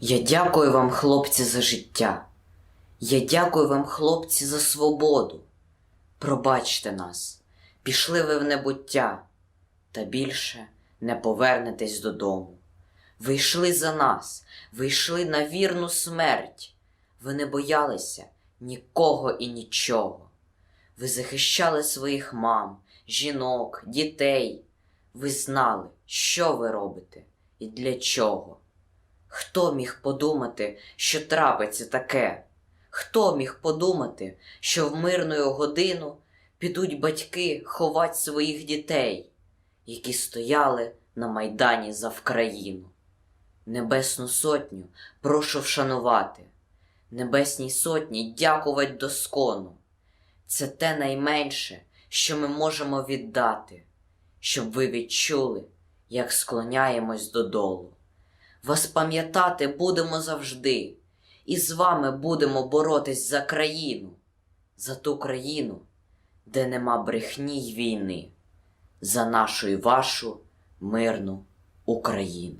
Я дякую вам, хлопці, за життя. Я дякую вам, хлопці, за свободу. Пробачте нас, пішли ви в небуття, та більше не повернетесь додому. Ви йшли за нас, ви йшли на вірну смерть. Ви не боялися нікого і нічого. Ви захищали своїх мам, жінок, дітей. Ви знали, що ви робите і для чого. Хто міг подумати, що трапиться таке? Хто міг подумати, що в мирну годину підуть батьки ховать своїх дітей, які стояли на майдані за Вкраїну? Небесну сотню прошу вшанувати, Небесній сотні дякувати доскону. Це те найменше, що ми можемо віддати, щоб ви відчули, як склоняємось додолу. Вас пам'ятати будемо завжди, і з вами будемо боротись за країну, за ту країну, де нема брехні й війни, за нашу і вашу мирну Україну.